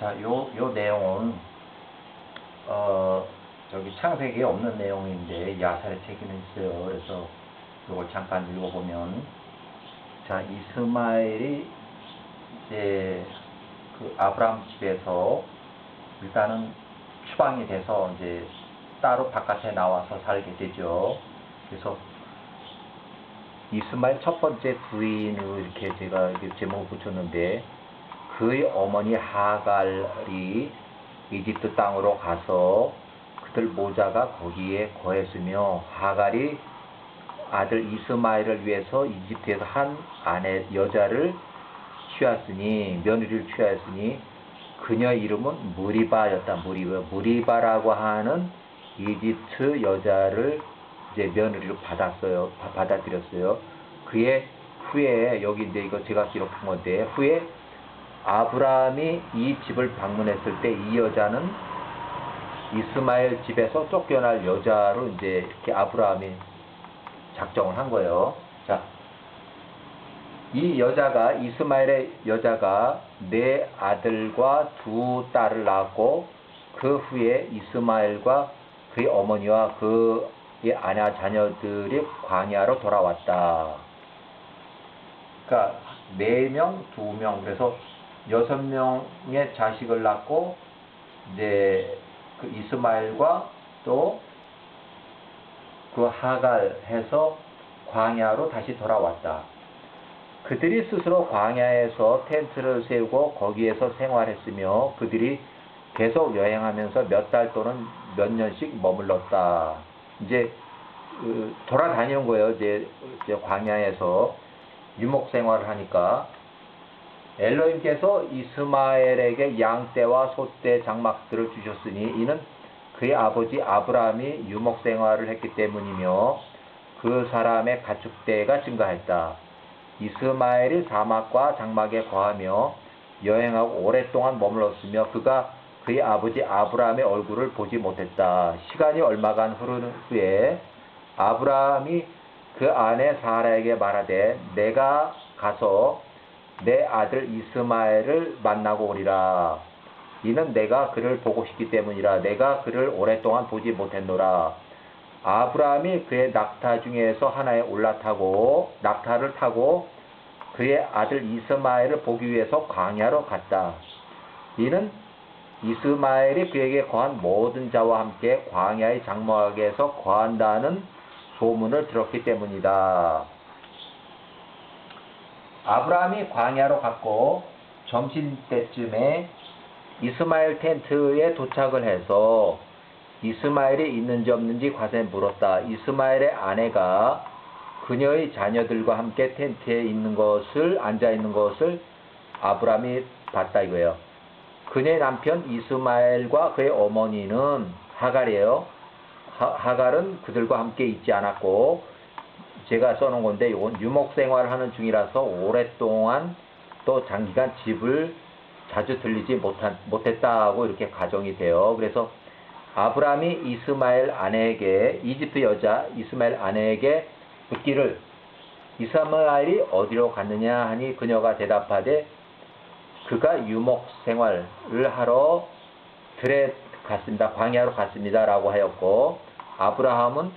자, 요, 요 내용은, 어, 저기 창세기에 없는 내용인데, 야살의 책에는 있어요. 그래서 이걸 잠깐 읽어보면, 자, 이스마엘이 이제 그 아브람 집에서 일단은 추방이 돼서 이제 따로 바깥에 나와서 살게 되죠. 그래서 이스마엘 첫 번째 부인으로 이렇게 제가 제목을 붙였는데 그의 어머니 하갈이 이집트 땅으로 가서 그들 모자가 거기에 거했으며 하갈이 아들 이스마엘을 위해서 이집트에서 한 아내 여자를 취하였으니 며느리를 취하였으니 그녀 이름은 무리바였다. 무리바 무리바라고 하는 이집트 여자를 이제 며느리로 받았어요. 바- 받아들였어요. 그의 후에 여기 이제 이거 제가 기록한 건데 후에 아브라함이 이 집을 방문했을 때 이 여자는 이스마엘 집에서 쫓겨날 여자로 이제 이렇게 아브라함이 작정을 한 거예요. 자, 이 여자가 이스마엘의 여자가 네 아들과 두 딸을 낳았고 그 후에 이스마엘과 그의 어머니와 그의 아내 자녀들이 광야로 돌아왔다. 그러니까 네 명, 두 명, 그래서 여섯 명의 자식을 낳고 이제 그 이스마엘과 또 그 하갈 해서 광야로 다시 돌아왔다. 그들이 스스로 광야에서 텐트를 세우고 거기에서 생활했으며 그들이 계속 여행하면서 몇 달 또는 몇 년씩 머물렀다. 이제 그 돌아다니는 거예요. 이제 광야에서 유목 생활을 하니까 엘로임께서 이스마엘에게 양떼와 소떼 장막들을 주셨으니 이는 그의 아버지 아브라함이 유목 생활을 했기 때문이며 그 사람의 가축대가 증가했다. 이스마엘이 사막과 장막에 거하며 여행하고 오랫동안 머물렀으며 그가 그의 아버지 아브라함의 얼굴을 보지 못했다. 시간이 얼마간 흐른 후에 아브라함이 그 아내 사라에게 말하되 내가 가서 내 아들 이스마엘을 만나고 오리라. 이는 내가 그를 보고 싶기 때문이라. 내가 그를 오랫동안 보지 못했노라. 아브라함이 그의 낙타 중에서 하나에 올라타고 낙타를 타고 그의 아들 이스마엘을 보기 위해서 광야로 갔다. 이는 이스마엘이 그에게 거한 모든 자와 함께 광야의 장막에서 거한다는 소문을 들었기 때문이다. 아브라함이 광야로 갔고 점심 때쯤에 이스마엘 텐트에 도착을 해서 이스마엘이 있는지 없는지 과세 물었다. 이스마엘의 아내가 그녀의 자녀들과 함께 텐트에 있는 것을 앉아 있는 것을 아브라함이 봤다 이거예요. 그녀의 남편 이스마엘과 그의 어머니는 하갈이에요. 하, 하갈은 그들과 함께 있지 않았고 제가 써놓은 건데 이건 유목 생활을 하는 중이라서 오랫동안 또 장기간 집을 자주 들리지 못한, 못했다고 이렇게 가정이 돼요. 그래서 아브라함이 이스마엘 아내에게 이집트 여자 이스마엘 아내에게 묻기를 이스마엘이 어디로 갔느냐 하니 그녀가 대답하되 그가 유목 생활을 하러 들에 갔습니다. 광야로 갔습니다라고 하였고 아브라함은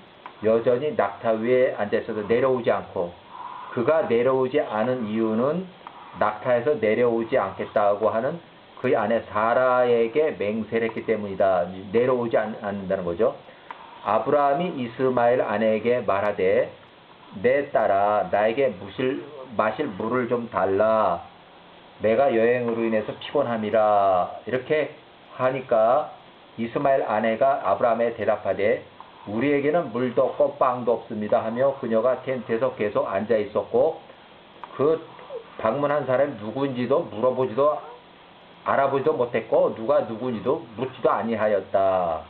여전히 낙타 위에 앉아 있어서 내려오지 않고 그가 내려오지 않은 이유는 낙타에서 내려오지 않겠다고 하는 그의 아내 사라에게 맹세를 했기 때문이다. 내려오지 않, 않는다는 거죠. 아브라함이 이스마엘 아내에게 말하되 내 딸아 나에게 무실, 마실 물을 좀 달라. 내가 여행으로 인해서 피곤함이라. 이렇게 하니까 이스마엘 아내가 아브라함에 대답하되 우리에게는 물도 없고 빵도 없습니다 하며 그녀가 텐트에서 계속 앉아 있었고 그 방문한 사람이 누구인지도 물어보지도 알아보지도 못했고 누가 누구인지도 묻지도 아니하였다.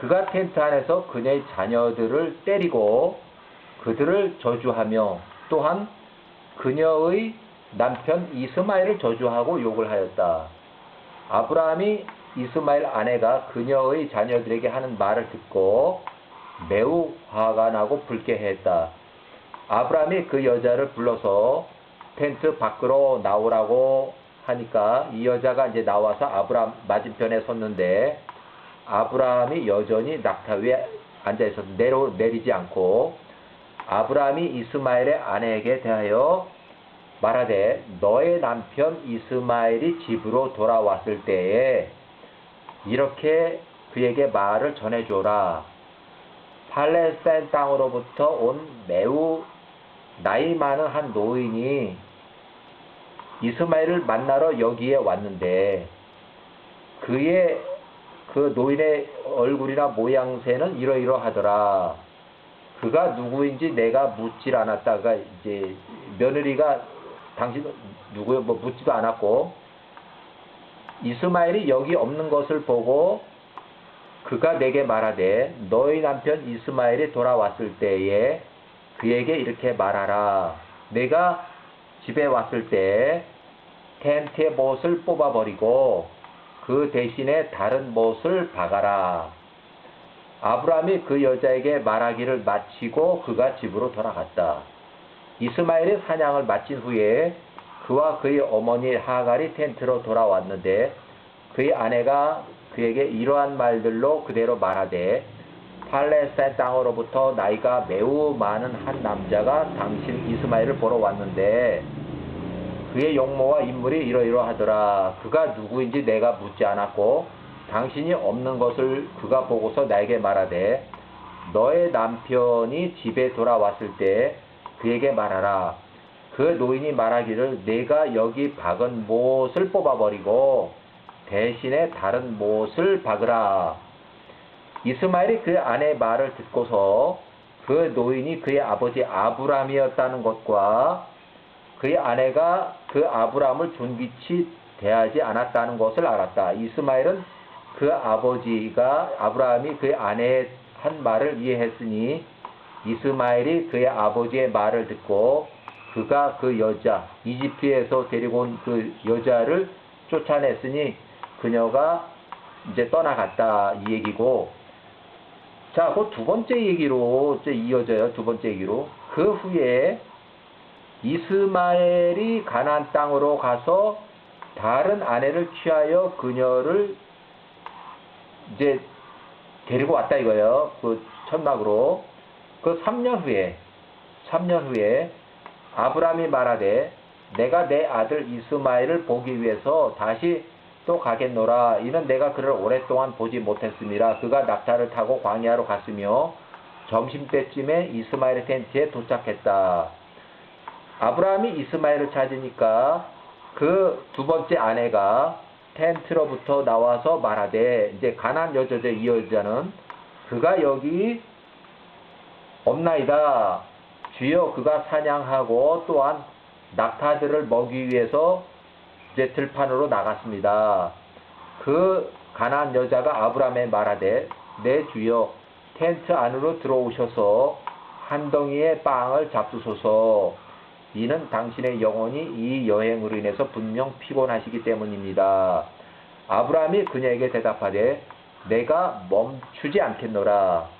그가 텐트 안에서 그녀의 자녀들을 때리고 그들을 저주하며 또한 그녀의 남편 이스마엘을 저주하고 욕을 하였다. 아브라함이 이스마엘 아내가 그녀의 자녀들에게 하는 말을 듣고 매우 화가 나고 불쾌했다. 아브라함이 그 여자를 불러서 텐트 밖으로 나오라고 하니까 이 여자가 이제 나와서 아브라함 맞은편에 섰는데 아브라함이 여전히 낙타 위에 앉아 있어서 내려 내리지 않고 아브라함이 이스마엘의 아내에게 대하여 말하되 너의 남편 이스마엘이 집으로 돌아왔을 때에 이렇게 그에게 말을 전해줘라. 팔레스타인 땅으로부터 온 매우 나이 많은 한 노인이 이스마엘을 만나러 여기에 왔는데 그의 그 노인의 얼굴이나 모양새는 이러이러하더라. 그가 누구인지 내가 묻질 않았다가 이제 며느리가 당신 누구요? 뭐 묻지도 않았고 이스마엘이 여기 없는 것을 보고 그가 내게 말하되 너희 남편 이스마엘이 돌아왔을 때에 그에게 이렇게 말하라. 내가 집에 왔을 때 텐트의 못을 뽑아버리고 그 대신에 다른 못을 박아라. 아브라함이 그 여자에게 말하기를 마치고 그가 집으로 돌아갔다. 이스마엘이 사냥을 마친 후에 그와 그의 어머니 하갈이 텐트로 돌아왔는데 그의 아내가 그에게 이러한 말들로 그대로 말하되 팔레스타인 땅으로부터 나이가 매우 많은 한 남자가 당신 이스마엘을 보러 왔는데 그의 용모와 인물이 이러이러하더라. 그가 누구인지 내가 묻지 않았고 당신이 없는 것을 그가 보고서 나에게 말하되 너의 남편이 집에 돌아왔을 때 그에게 말하라. 그 노인이 말하기를 내가 여기 박은 못을 뽑아버리고 대신에 다른 못을 박으라. 이스마엘이 그 아내의 말을 듣고서 그 노인이 그의 아버지 아브람이었다는 것과 그의 아내가 그 아브람을 존귀치 대하지 않았다는 것을 알았다. 이스마엘은 그 아버지가 아브라함이 그의 아내의 한 말을 이해했으니 이스마엘이 그의 아버지의 말을 듣고 그가 그 여자 이집트에서 데리고 온 그 여자를 쫓아냈으니 그녀가 이제 떠나갔다 이 얘기고 자, 그 두 번째 얘기로 이제 이어져요. 두 번째 얘기로 그 후에 이스마엘이 가나안 땅으로 가서 다른 아내를 취하여 그녀를 이제 데리고 왔다 이거예요. 그 천막으로. 그 3년 후에 3년 후에 아브라함이 말하되 내가 내 아들 이스마엘을 보기 위해서 다시 또 가겠노라. 이는 내가 그를 오랫동안 보지 못했습니다. 그가 낙타를 타고 광야로 갔으며 점심때쯤에 이스마엘의 텐트에 도착했다. 아브라함이 이스마엘을 찾으니까 그 두 번째 아내가 텐트로부터 나와서 말하되 이제 가난 여자죠 이 여자는 그가 여기 없나이다 주여 그가 사냥하고 또한 낙타들을 먹기 위해서 이제 들판으로 나갔습니다. 그 가난 여자가 아브라함에 말하되 내 주여 텐트 안으로 들어오셔서 한 덩이의 빵을 잡수소서 이는 당신의 영혼이 이 여행으로 인해서 분명 피곤하시기 때문입니다. 아브라함이 그녀에게 대답하되 내가 멈추지 않겠노라.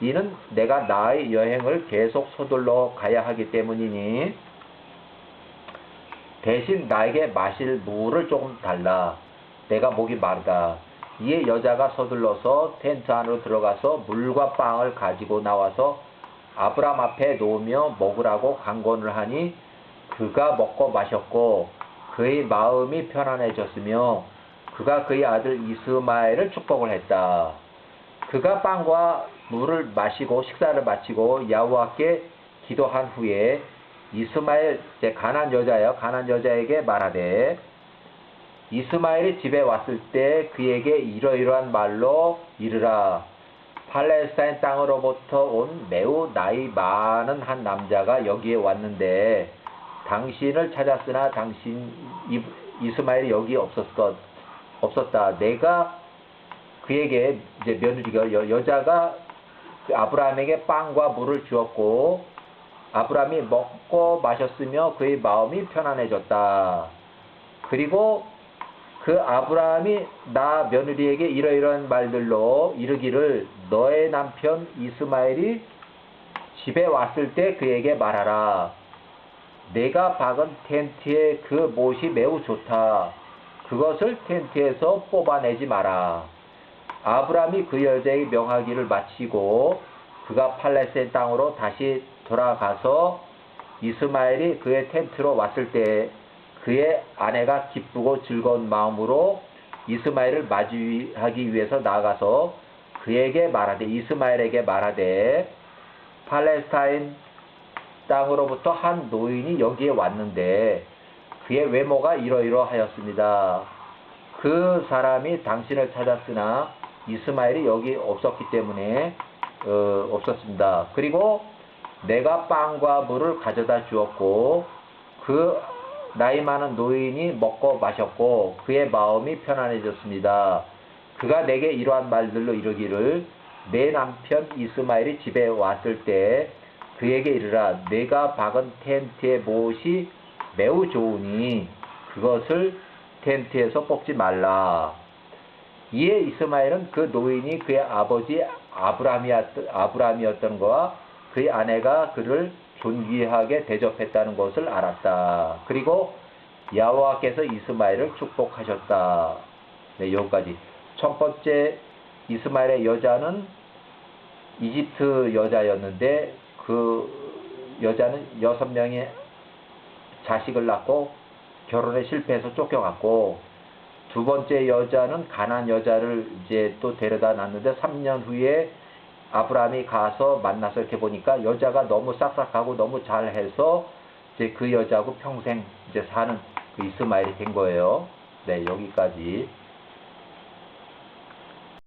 이는 내가 나의 여행을 계속 서둘러 가야 하기 때문이니 대신 나에게 마실 물을 조금 달라. 내가 목이 마르다. 이에 여자가 서둘러서 텐트 안으로 들어가서 물과 빵을 가지고 나와서 아브람 앞에 놓으며 먹으라고 강권을 하니 그가 먹고 마셨고 그의 마음이 편안해졌으며 그가 그의 아들 이스마엘을 축복을 했다. 그가 빵과 물을 마시고 식사를 마치고 야후와께 기도한 후에 이스마엘 제 가난 여자예요. 가난 여자에게 말하되 이스마엘이 집에 왔을 때 그에게 이러이러한 말로 이르라. 팔레스타인 땅으로부터 온 매우 나이 많은 한 남자가 여기에 왔는데 당신을 찾았으나 당신 이- 이스마엘이 여기 없었것 없었다. 내가 그에게 이제 며느리가 여, 여자가 그 아브라함에게 빵과 물을 주었고 아브라함이 먹고 마셨으며 그의 마음이 편안해졌다. 그리고 그 아브라함이 나 며느리에게 이러이러한 말들로 이르기를 너의 남편 이스마엘이 집에 왔을 때 그에게 말하라. 내가 박은 텐트의 그 못이 매우 좋다. 그것을 텐트에서 뽑아내지 마라. 아브라함이 그 여자에게 명하기를 마치고 그가 팔레스틴 땅으로 다시 돌아가서 이스마엘이 그의 텐트로 왔을 때 그의 아내가 기쁘고 즐거운 마음으로 이스마엘을 맞이하기 위해서 나가서 그에게 말하되 이스마엘에게 말하되 팔레스타인 땅으로부터 한 노인이 여기에 왔는데 그의 외모가 이러이러하였습니다. 그 사람이 당신을 찾았으나 이스마엘이 여기 없었기 때문에 어, 없었습니다. 그리고 내가 빵과 물을 가져다 주었고 그 나이 많은 노인이 먹고 마셨고 그의 마음이 편안해졌습니다. 그가 내게 이러한 말들로 이르기를 내 남편 이스마엘이 집에 왔을 때 그에게 이르라 내가 박은 텐트의 못이 매우 좋으니 그것을 텐트에서 뽑지 말라. 이에 이스마엘은 그 노인이 그의 아버지 아브라함이었, 아브라함이었던 것과 그의 아내가 그를 존귀하게 대접했다는 것을 알았다. 그리고 야호와께서 이스마엘을 축복하셨다. 네, 여기까지. 첫 번째 이스마엘의 여자는 이집트 여자였는데 그 여자는 여섯 명의 자식을 낳고 결혼에 실패해서 쫓겨갔고 두 번째 여자는 가난 여자를 이제 또 데려다 놨는데 3년 후에 아브라함이 가서 만나서 이렇게 보니까 여자가 너무 싹싹하고 너무 잘해서 이제 그 여자하고 평생 이제 사는 그 이스마엘이 된 거예요. 네, 여기까지.